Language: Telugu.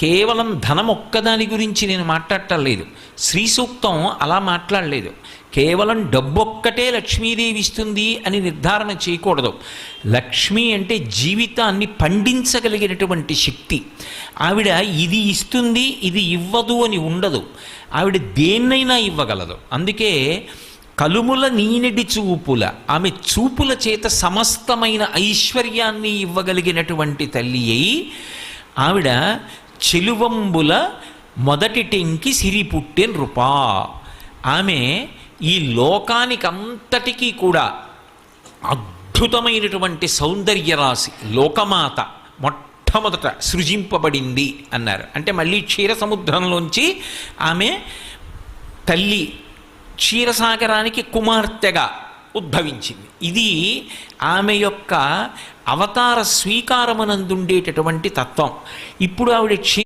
కేవలం ధనం ఒక్కదాని గురించి నేను మాట్లాడటం లేదు శ్రీ సూక్తం అలా మాట్లాడలేదు. కేవలం డబ్బొక్కటే లక్ష్మీదేవి ఇస్తుంది అని నిర్ధారణ చేయకూడదు. లక్ష్మి అంటే జీవితాన్ని పండించగలిగినటువంటి శక్తి. ఆవిడ ఇది ఇస్తుంది ఇది ఇవ్వదు అని ఉండదు. ఆవిడ దేన్నైనా ఇవ్వగలదు. అందుకే కలుముల నీనిడి చూపుల ఆమె చూపుల చేత సమస్తమైన ఐశ్వర్యాన్ని ఇవ్వగలిగినటువంటి తల్లి అయి ఆవిడ చెలువంబుల మొదటి టెంకి సిరి పుట్టే నృపా ఆమె ఈ లోకానికంతటికీ కూడా అద్భుతమైనటువంటి సౌందర్య రాశి లోకమాత మొట్టమొదట సృజింపబడింది అన్నారు. అంటే మళ్ళీ క్షీర సముద్రంలోంచి ఆమె తల్లి క్షీరసాగరానికి కుమార్తెగా ఉద్భవించింది. ఇది ఆమె యొక్క అవతార స్వీకారమునందుండేటటువంటి తత్వం. ఇప్పుడు ఆవిడ క్షీ